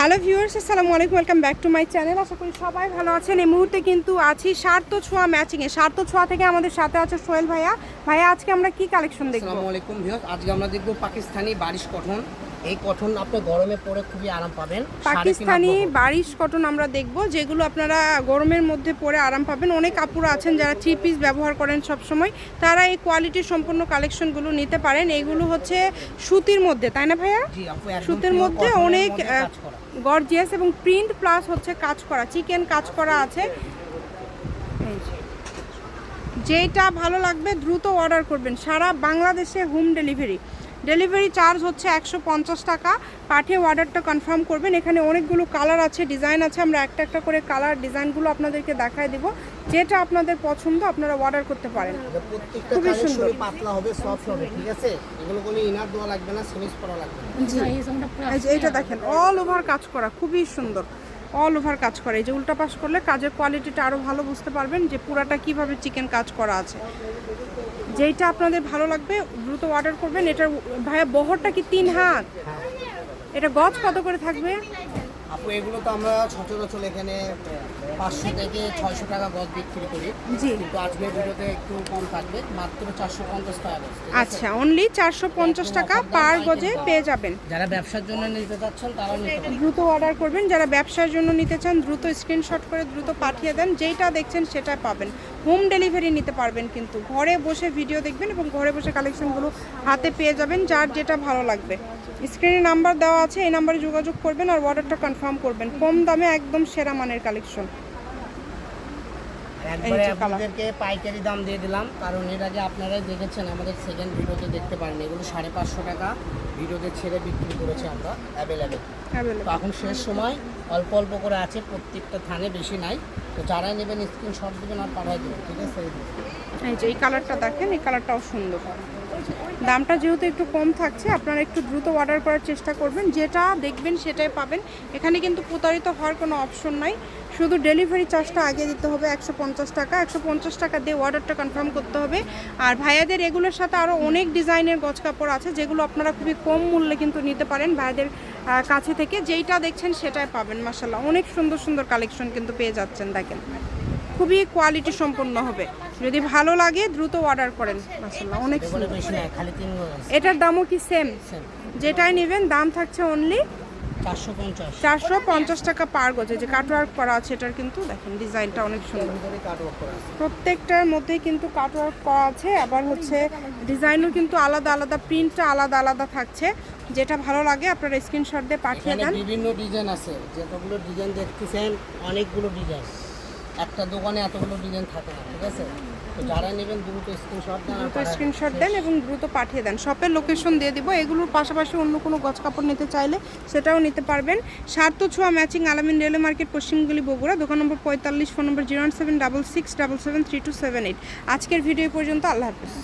Hello viewers আসসালামু আলাইকুম welcome back to my channel. আশা করি সবাই ভালো আছেন। এই মুহূর্তে কিন্তু আছি সার্থ ছোঁয়া ম্যাচিংয়ে। সার্থ ছোঁয়া থেকে আমাদের সাথে আছে সোহেল ভাইয়া। ভাইয়া আজকে আমরা কি কালেকশন দেখব? আসসালামু আলাইকুম ভিউয়ার্স আজকে আমরা দেখব পাকিস্তানি বারিশ কটন। এই কটন আপনি গরমে পরে খুবই আরাম পাবেন। পাকিস্তানি বারিশ কটন আমরা দেখব যেগুলো আপনারা গরমের মধ্যে পরে আরাম পাবেন। অনেক কাপড় আছেন যারা থ্রি পিস ব্যবহার করেন সব সময় তারা এই কোয়ালিটির সম্পূর্ণ কালেকশনগুলো নিতে পারেন। এগুলো হচ্ছে সুতির মধ্যে তাই না ভাইয়া? সুতির মধ্যে অনেক। গর্জিয়াস এবং প্রিন্ট প্লাস হচ্ছে কাজ করা, চিকেন কাজ করা আছে। যেটা ভালো লাগবে দ্রুত অর্ডার করবেন, সারা বাংলাদেশে হোম ডেলিভারি। ডেলিভারি চার্জ হচ্ছে একশো পঞ্চাশ টাকা। পাঠিয়ে অর্ডারটা কনফার্ম করবেন। এখানে অনেকগুলো কালার আছে ডিজাইন আছে। আমরা একটা একটা করে কালার ডিজাইনগুলো আপনাদেরকে দেখায় দেব। যেটা আপনাদের পছন্দ আপনারা অর্ডার করতে পারেন। খুবই সুন্দর। পাতলা হবে সফট হবে ঠিক আছে? এগুলো কোনো ইনার দেওয়া লাগবে না করা লাগবে জি। এইটা দেখেন অল ওভার কাজ করা খুবই সুন্দর। অল ওভার কাজ করে। এই যে উল্টা পাশ করলে কাজের কোয়ালিটিটা আরও ভালো বুঝতে পারবেন যে পুরাটা কীভাবে চিকেন কাজ করা আছে। যেইটা আপনাদের ভালো লাগবে, দ্রুত অর্ডার করবেন। এটার ভাইয়া বহরটা কি তিন হাত? এটা গজ কত করে থাকবে? আপু এগুলো তো আমরা সচরাচর এখানে পাঁচশো থেকে ছয়শো টাকা গজ বিক্রি করি। জি। কিন্তু আজকের ভিডিওতে একটু কম থাকবে মাত্র চারশো পঞ্চাশ টাকা আচ্ছা অনলি চারশো পঞ্চাশ টাকা পার গজে পেয়ে যাবেন। যারা ব্যবসার জন্য নিতে চাচ্ছেন পারেন। দ্রুত অর্ডার করবেন যারা ব্যবসার জন্য নিতে চান দ্রুত স্ক্রিনশট করে দ্রুত পাঠিয়ে দেন যেইটা দেখছেন সেটা পাবেন। হোম ডেলিভারি নিতে পারবেন কিন্তু। ঘরে বসে ভিডিও দেখবেন এবং ঘরে বসে কালেকশনগুলো হাতে পেয়ে যাবেন যার যেটা ভালো লাগবে। স্ক্রিনে নাম্বার দেওয়া আছে এই নাম্বারে যোগাযোগ করবেন আর অর্ডারটা কনফার্ম করবেন। কম দামে একদম সেরা মানের কালেকশন একবারে। আপনাদেরকে পাইকারি দাম দিয়ে দিলাম কারণ এর আগে আপনারাই দেখেছেন আমাদের সেকেন্ড ভিডিওতে দেখতে পারেন। এগুলো সাড়ে পাঁচশো টাকা ভিডিওতে ছেড়ে বিক্রি করেছি আমরা অ্যাভেলেবেল তো এখন শেষ সময় অল্প অল্প করে আছে প্রত্যেকটা থানে বেশি নাই। তো যারাই নেবেন স্ক্রিন স্ক্রিনশট দেবেন আর পাঠাই দেবেন ঠিক আছে? এই যে এই কালারটা দেখেন এই কালারটাও সুন্দর। দামটা যেহেতু একটু কম থাকছে, আপনারা একটু দ্রুত অর্ডার করার চেষ্টা করবেন। যেটা দেখবেন সেটাই পাবেন। এখানে কিন্তু প্রতারিত হওয়ার কোনো অপশন নাই। শুধু ডেলিভারি চার্জটা আগে দিতে হবে একশো পঞ্চাশ টাকা। একশো পঞ্চাশ টাকা দিয়ে অর্ডারটা কনফার্ম করতে হবে। আর ভাইয়াদের এগুলোর সাথে আরও অনেক ডিজাইনের গজ কাপড় আছে, যেগুলো আপনারা খুবই কম মূল্যে কিন্তু নিতে পারেন ভাইয়াদের কাছে থেকে। যেইটা দেখছেন সেটাই পাবেন মাসাল্লাহ অনেক সুন্দর সুন্দর কালেকশন কিন্তু পেয়ে যাচ্ছেন, দেখেন। খুবই কোয়ালিটি সম্পন্ন হবে। যদি ভালো লাগে দ্রুত অর্ডার করেন মাসাল্লাহ অনেক এটার দামও কি সেম যেটাই নেবেন দাম থাকছে অনলি চারশো পঞ্চাশ। টাকা পার গজে। যে কাটওয়ার্ক করা আছে এটার কিন্তু দেখেন ডিজাইনটা অনেক সুন্দর। প্রত্যেকটার মধ্যেই কিন্তু কাটওয়ার্ক করা আছে আবার হচ্ছে ডিজাইনও কিন্তু আলাদা আলাদা প্রিন্টটা আলাদা আলাদা থাকছে। যেটা ভালো লাগে আপনারা স্ক্রিনশট দিয়ে পাঠিয়ে দেন। বিভিন্ন ডিজাইন আছে যতগুলো ডিজাইন দেখতেছেন অনেকগুলো ডিজাইন একটা দোকানে এতগুলো ডিজাইন থাকে না ঠিক আছে? তো যারা নেবেন দ্রুত স্ক্রিনশট দেন দ্রুত স্ক্রিনশট দেন এবং দ্রুত পাঠিয়ে দেন। শপের লোকেশন দিয়ে দিব। এগুলোর পাশাপাশি অন্য কোনো গজ কাপড় নিতে চাইলে সেটাও নিতে পারবেন। সার্থ ছোঁয়া ম্যাচিং আলামিন রেলওয়ে মার্কেট পশ্চিমগুলি বগুড়া দোকান নম্বর পঁয়তাল্লিশ phone number zero seven double six double seven three two seven eight আজকের ভিডিও পর্যন্ত। আল্লাহ হাফিজ।